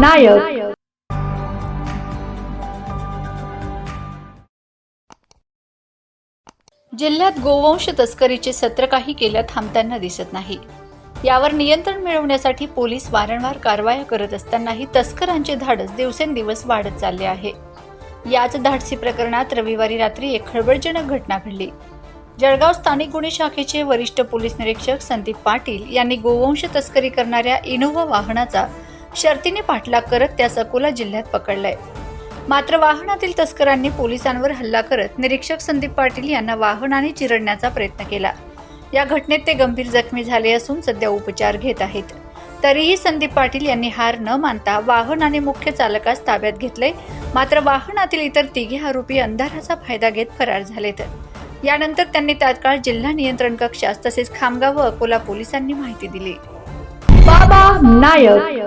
नायक. जिल्ह्यात गोवंश तस्करीचे सत्र काही केल्या थांबताना दिसत नाही. यावर नियंत्रण मिळवण्यासाठी पोलीस वारंवार कारवाया करत असतानाही तस्करांचे धाडस दिवसेंदिवस वाढत चालले आहे. याच धाडसी प्रकरणात रविवारी रात्री एक खळबळजनक घटना घडली. जळगाव स्थानिक गुन्हे शाखेचे वरिष्ठ पोलीस निरीक्षक संदीप पाटील यांनी गोवंश तस्करी करणाऱ्या इनोव्हा वाहनाचा शर्तीने पाठलाग करत त्यास अकोला जिल्ह्यात पकडलाय. मात्र वाहनातील तस्करांनी पोलिसांवर हल्ला करत निरीक्षक संदीप पाटील यांना वाहनाने चिरडण्याचा प्रयत्न केला. या घटनेत ते गंभीर जखमी झाले असून सध्या उपचार घेत आहेत. तरीही संदीप पाटील यांनी हार न मानता वाहन आणि मुख्य चालकास ताब्यात घेतले मात्र वाहनातील इतर तिघे आरोपी अंधाराचा फायदा घेत फरार झालेत. यानंतर त्यांनी तात्काळ जिल्हा नियंत्रण कक्षास तसेच खामगाव व अकोला पोलिसांनी माहिती दिली. बाबा नायक.